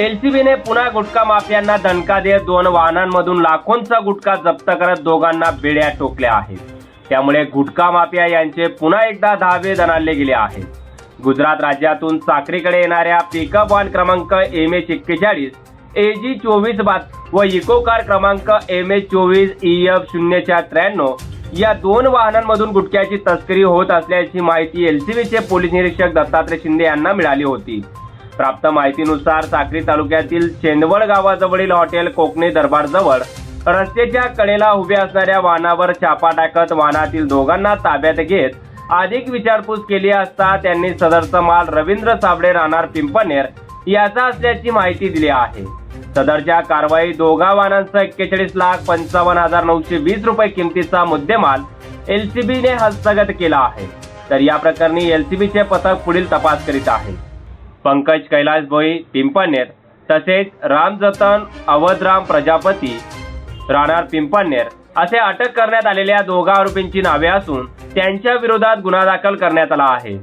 एलसीबीने पुन्हा गुटखा माफियांना दणका देत दोन वाहनांमधून लाखोंचा गुटखा जप्त करत दोघांना बेड्या टोकल्या आहेत. त्यामुळे गुटखा माफिया यांचे पुन्हा एकदा दहावे दणाले गेले आहेत. गुजरात राज्यातून चाकरीकडे येणाऱ्या पिकअप वाहन क्रमांक एम एच एक्केचाळीस ए जी चोवीस बात व इको कार क्रमांक एम एच चोवीस ई एफ शून्य चार त्र्याण्णव या दोन वाहनांमधून गुटख्याची तस्करी होत असल्याची माहिती एलसीबीचे पोलीस निरीक्षक दत्तात्रय शिंदे यांना मिळाली होती. प्राप्त माहितीनुसार साक्री तालुक्यातील चेंदवड गावाजवळील हॉटेल कोकणी दरबारजवळ रस्त्याच्या कडेला उभे असणाऱ्या वाहनावर छापा टाकत वाहनातील दोघांना ताब्यात घेत अधिक विचारपूस केली असता त्यांनी सदरचा माल रवींद्र साबळे राहणार पिंपनेर याचा असल्याची माहिती दिली आहे. सदरच्या कारवाई दोघा वाहनांचा एक्केचाळीस लाख पंचावन्न हजार नऊशे वीस रुपये किमतीचा मुद्देमाल एलसीबीने हस्तगत केला आहे. तर या प्रकरणी एलसीबीचे पथक पुढील तपास करीत आहे. पंकज कैलास भोई पिंपणेर तसेच राम जतन अवधराम प्रजापती राहणार पिंपणेर असे अटक करण्यात आलेल्या दोघा आरोपींची नावे असून त्यांच्या विरोधात गुन्हा दाखल करण्यात आला आहे.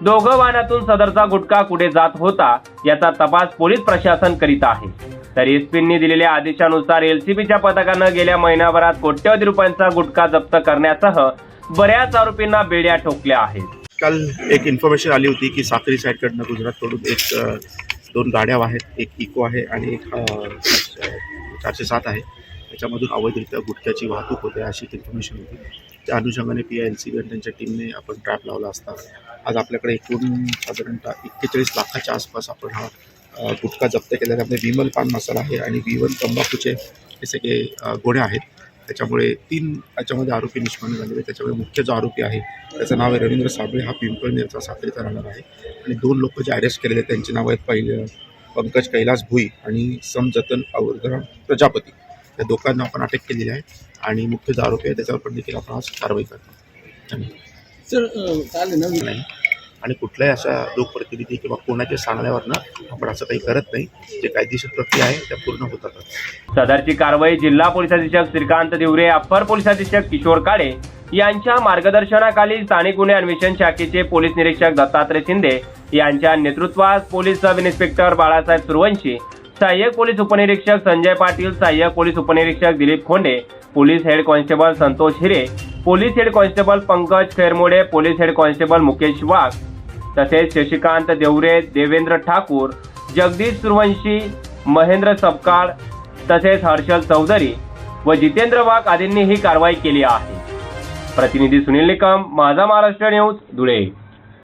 दोघं वाहनातून सदरचा गुटखा कुठे जात होता याचा तपास पोलीस प्रशासन करीत आहे. तर एसपींनी दिलेल्या आदेशानुसार एलसीबीच्या पथकानं गेल्या महिनाभरात कोट्यवधी रुपयांचा गुटखा जप्त करण्यासह बऱ्याच आरोपींना बेड्या ठोकल्या आहेत. काल एक इन्फॉर्मेशन आली होती की साक्री साईडकडनं गुजरातकडून एक दोन गाड्या आहेत. एक इको आहे आणि एक चारशे सात आहे. त्याच्यामधून अवैधरित्या गुटख्याची वाहतूक होते अशी इन्फॉर्मेशन होती. त्या अनुषंगाने पी आय एल सी आणि त्यांच्या टीमने आपण ट्रॅप लावला असता. आज आपल्याकडे एकूण साधारणतः एक्केचाळीस लाखाच्या आसपास आपण हा गुटखा जप्त केला. त्यामध्ये विमल पान मसाला आहे आणि विमल तंबाखूचे हे सगळे अ, गोण्या आहेत. त्याच्यामुळे तीन याच्यामध्ये आरोपी निष्पन्न झालेले त्याच्यामुळे मुख्य जो आरोपी आहे त्याचं नाव आहे रवींद्र साबळे. हा पिंपळनेरचा साखरेचा राहणार आहे. आणि दोन लोक जे अरेस्ट केलेले आहेत त्यांची नावं आहेत पहिले पंकज कैलास भुई आणि समजतन अवधराम प्रजापती. या दोघांना आपण अटक केलेली आहे. आणि मुख्य जो आरोपी आहे त्याच्यावर पण देखील आपण आज कारवाई करतो धन्यवाद. सर आहे ना नाही. आणि कुठल्याही अशा लोकप्रतिनिधी किंवा कोणाच्या सांगण्यावरनं आपण असं काही करत नाही. जे कायदेशीर प्रक्रिया आहे त्या पूर्ण होतातच सदरची कारवाई जिल्हा पोलीस अधीक्षक श्रीकांत दिवरे अप्पर पोलीस अधीक्षक किशोर काळे यांच्या मार्गदर्शनाखाली स्थानिक गुन्हे अन्वेषण शाखेचे पोलीस निरीक्षक दत्तात्रय शिंदे यांच्या नेतृत्वात police sub inspector Balasaheb Surwanshi सहाय्यक पोलीस उपनिरीक्षक संजय पाटील सहाय्यक पोलीस उपनिरीक्षक Dilip Khonde police head constable Santosh Hire police head constable Pankaj Khairmode police head constable Mukesh Wagh तसेच शशिकांत देवरे देवेंद्र ठाकूर जगदीश सुरवंशी महेंद्र सपकाळ तसेच हर्षल चौधरी व जितेंद्र वाघ आदींनी ही कारवाई केली आहे. प्रतिनिधी सुनील निकम माझा महाराष्ट्र न्यूज धुळे.